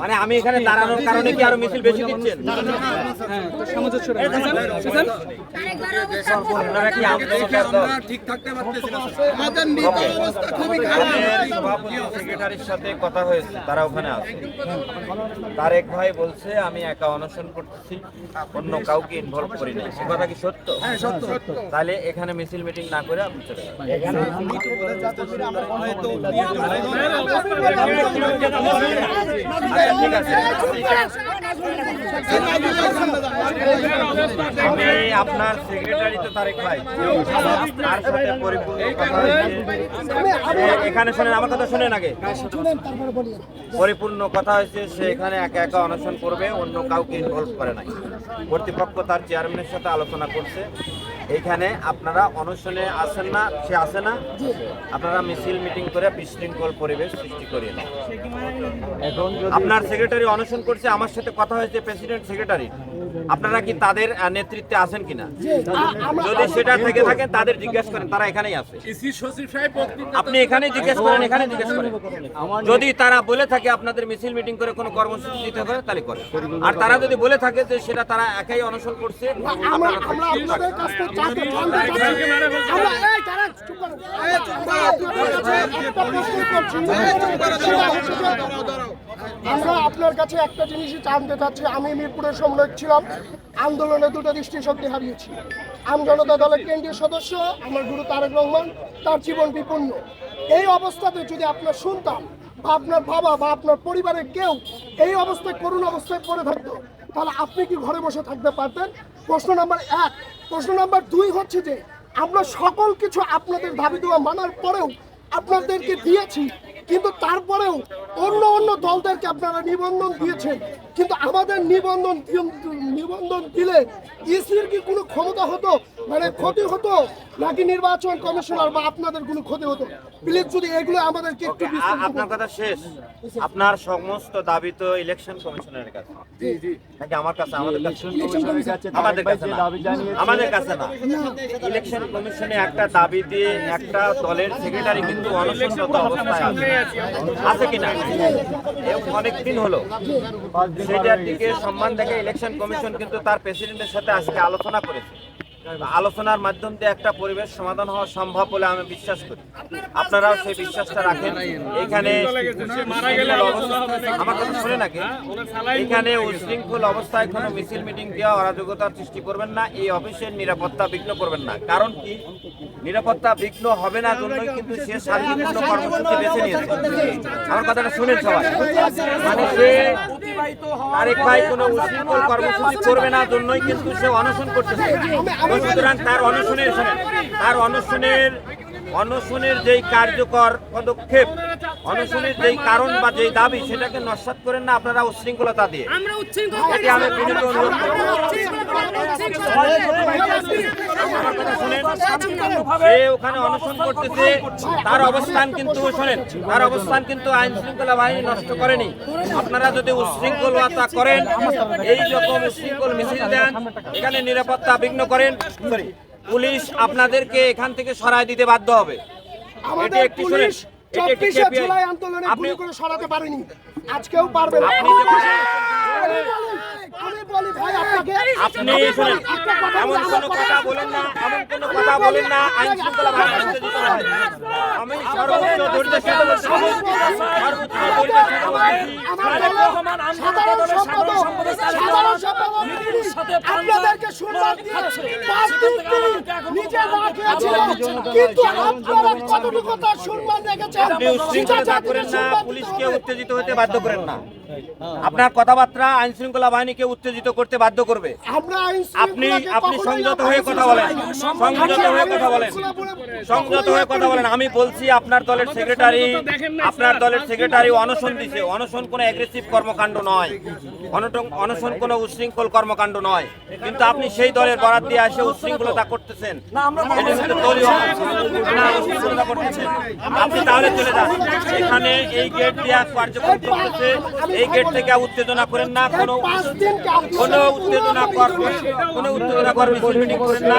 মানে আমি এখানে দাঁড়ানোর কারণে কি আরও মিছিল বেশি দিচ্ছেন? সেক্রেটারির সাথে কথা হয়েছে তারা ওখানে আছে। তারেক ভাই বলছে আমি একা অনশন করতেছি অন্য কাউকে ইনভলভ করি নাই। সে কথা কি সত্য? তাহলে এখানে মিছিল মিটিং না করে আপনি চলে। আমি আপনার সেক্রেটারি তো তারেক ভাই। তার সাথে পরিপূর্ণ এখানে শোনেন, আমার কথা শোনেন আগে। পরিপূর্ণ কথা হয়েছে, সে এখানে একা একা অনশন করবে, অন্য কাউকে ইনভলভ করে নাই। কর্তৃপক্ষ তার চেয়ারম্যানের সাথে আলোচনা করছে। এইখানে আপনারা অনশনে আসেন না সে আসে না? আপনারা মিছিল মিটিং করে বিশৃঙ্খল পরিবেশ সৃষ্টি করিয়ে না আপনার সেক্রেটারি অনশন করছে আমার সাথে কথা হয়েছে প্রেসিডেন্ট সেক্রেটারি আপনারা কি তাদের নেতৃত্বে আছেন কিনা? যদি সেটা থেকে থাকেন তাদের জিজ্ঞেস করেন তারা এখানেই আছে। আপনি এখানে জিজ্ঞেস করেন এখানে জিজ্ঞেস করেন। যদি তারা বলে থাকে আপনাদের মিছিল মিটিং করে কোনো কর্মসূচি দিতে হবে তাহলে করে। আর তারা যদি বলে থাকে যে সেটা তারা একাই অনশন করছে আমরা আপনাদের কাছ থেকে আমরা আপনার কাছে একটা জিনিসই জানতে চাচ্ছি আমি মিরপুরের সম্রাট ছিলাম আন্দোলনে দুটো দৃষ্টিশক্তি হারিয়েছি আম জনতা দলের কেন্দ্রীয় সদস্য আমার গুরু তারেক রহমান তার জীবন বিপন্ন এই অবস্থাতে যদি আপনার শুনতাম বা আপনার বাবা বা আপনার পরিবারের কেউ এই অবস্থায় করুণ অবস্থায় পড়ে থাকতো তাহলে আপনি কি ঘরে বসে থাকতে পারতেন প্রশ্ন নাম্বার এক প্রশ্ন নাম্বার দুই হচ্ছে যে, আমরা সকল কিছু আপনাদের দাবি দেওয়া মানার পরেও আপনাদেরকে দিয়েছি, কিন্তু তারপরেও অন্য অন্য দলদেরকে আপনারা নিবন্ধন দিয়েছেন। কিন্তু আমাদের নিবন্ধন নিবন্ধন দিলে ইসির কি কোনো ক্ষমতা হতো? মানে ক্ষতি হতো? নাকি নির্বাচন কমিশনার বা আপনাদের কোনো ক্ষতি হতো? প্লিজ যদি এগুলো আমাদেরকে একটু আপনার কথা শেষ। আপনার সমস্ত দাবি তো ইলেকশন কমিশনের কাছে। নাকি আমার কাছে? আমাদের কাছে? আমাদের কাছে না। আমাদের কাছে না। ইলেকশন কমিশনে একটা দাবি দিয়ে একটা দলের সেক্রেটারি কিন্তু অনশনরত অবস্থায় আছে। আছে কিনা? অনেক দিন হলো। সেটার দিকে সম্মান দেখে ইলেকশন কমিশন কিন্তু তার প্রেসিডেন্টের সাথে আজকে আলোচনা করেছে। আলোচনার মাধ্যম দিয়ে একটা পরিবেশ সমাধান হওয়া সম্ভব বলে আমি বিশ্বাস করি। আপনারাও সেই বিশ্বাসটা রাখেন। এখানে আমার কথা শুনে নাকি? এখানে উশৃঙ্খল অবস্থায় কোনো মিছিল, মিটিং দেওয়া, অরাজকতার সৃষ্টি করবেন না, এই অফিসের নিরাপত্তা বিঘ্ন করবেন না। কারণ কি? নিরাপত্তা বিঘ্ন হবে না জন্যই কিন্তু সে শান্তিপূর্ণ কর্মসূচি বেছে নিয়েছে। আমার কথাটা শুনেন সবাই। মানে সে ভাই কোনো উশৃঙ্খল কর্মসূচি করবে না জন্যই কিন্তু সে অনশন করতেছে সুতরাং তার অনশনের তার অনশনের অনশনের যেই কার্যকর পদক্ষেপ অনশনের যেই কারণ বা যেই দাবি সেটাকে নস্বাত করেন না আপনারা উশৃঙ্খলতা দিয়ে। এটি আমি বিনীত অনুরোধ সে ওখানে অনশন করতেছে তার অবস্থান কিন্তু শোনেন তার অবস্থান কিন্তু আইন শৃঙ্খলা বাহিনী নষ্ট করেনি। আপনারা যদি উশৃঙ্খলতা করেন এই রকম উশৃঙ্খল মিছিল দেন এখানে নিরাপত্তা বিঘ্ন করেন পুলিশ আপনাদেরকে এখান থেকে সরায় দিতে বাধ্য হবে। এটি আমাদের পুলিশ চব্বিশে জুলাই আন্দোলনে গুলি করে সরাতে পারেনি। আজকেও পারবে না। আপনি যখন- আমি বলি- আমি বলি ভাই আপনাকে আপনি আমি শোনেন বলি, একটা কথা এমন কোনো কথা বলেন না এমন কোনো কথা বলেন না। আইন শৃঙ্খলা বাহিনী দিতে হয় আমি সর্বোচ্চ ধৈর্যের সাথে বলছি সর্বোচ্চ ধৈর্যের সাথে বলছি সাধারণ সম্পাদক আপনাদেরকে সম্মান দিয়ে। পাঁচ দিন তিনি নিজে না খেয়েছিলেন কিন্তু আপনারা কতটুকু তার সম্মান রেখেছেন পুলিশকে উত্তেজিত হতে বাধ্য করেন না। আপনার কথাবার্তা আইন শৃঙ্খলা বাহিনীকে উত্তেজিত করতে বাধ্য করবে। আপনি আপনি সংযত হয়ে কথা বলেন। সংযত হয়ে কথা বলেন। সংযত হয়ে কথা বলেন। আমি বলছি আপনার দলের সেক্রেটারি আপনার দলের সেক্রেটারি অনশন দিছে। অনশন কোনো অ্যাগ্রেসিভ কর্মকাণ্ড নয়। অনটন- অনশন কোনো উচ্ছৃঙ্খল কর্মকাণ্ড নয়। কিন্তু আপনি সেই দলের বরাদ দিয়ে এসে উচ্ছৃঙ্খলতা করতেছেন। উচ্ছৃঙ্খলতা আপনি তাহলে চলে যান। এখানে এই গেট দিয়ে কার্যক্রম চলতেছে এই গেট থেকে উত্তেজনা করেন না। কোনো কোনো উত্তেজনা কর কোনো উত্তেজনা কর্মী করেন না